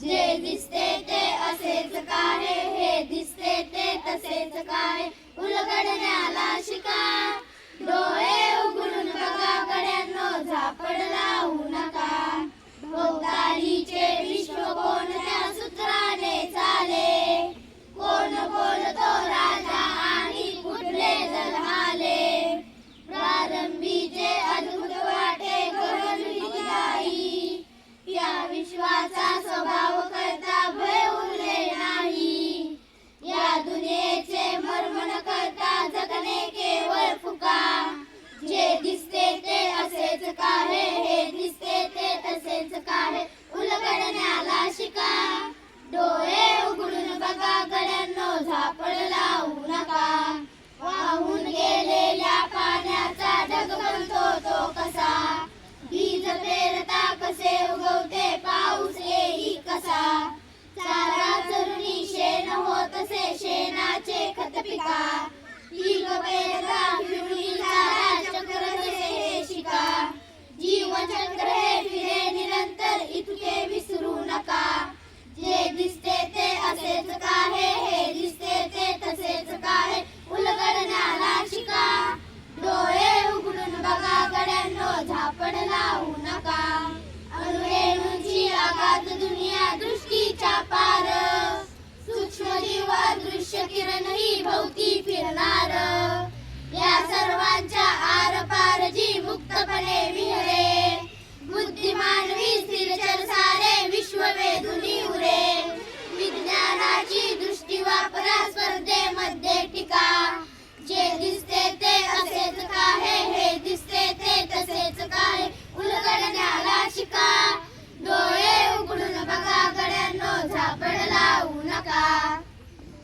जे दिसते ते असेच काय हे दिसते ते तसेच काय उलगडण्याला ஆறு पाहत दुनिया दृष्टीचा पार. सूक्ष्म जीवा दृश्य किरण ही भोवती फिरणार. या सर्वांच्या